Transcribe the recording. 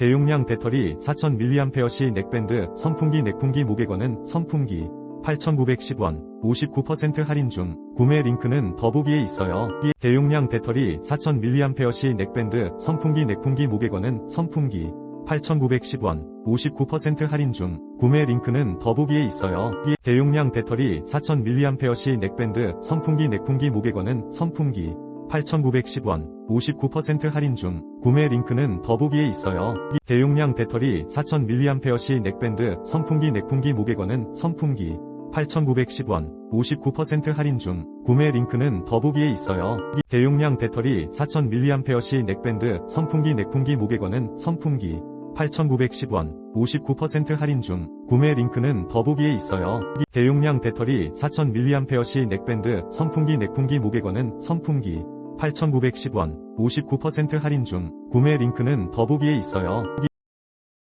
대용량 배터리 4000mAh 넥밴드 선풍기 넥풍기 모개거는 선풍기 8,910원 59% 할인 중 구매 링크는 더보기에 있어요. 이 대용량 배터리 4000mAh 넥밴드 선풍기 넥풍기 모개거는 선풍기 8,910원 59% 할인 중 구매 링크는 더보기에 있어요. 이 대용량 배터리 4000mAh 넥밴드 선풍기 넥풍기 모개거는 선풍기 8,910원 59% 할인 중 구매 링크는 더보기에 있어요. 이 대용량 배터리 4000mAh 넥밴드 선풍기 넥풍기 모개거는 선풍기 8,910원 59% 할인 중 구매 링크는 더보기에 있어요. 이 대용량 배터리 4000mAh 넥밴드 선풍기 넥풍기 모개거는 선풍기 8,910원 59% 할인 중 구매 링크는 더보기에 있어요. 이 대용량 배터리 4000mAh 넥밴드 선풍기 넥풍기 모개거는 선풍기 8,910원 59% 할인 중 구매 링크는 더보기에 있어요. 이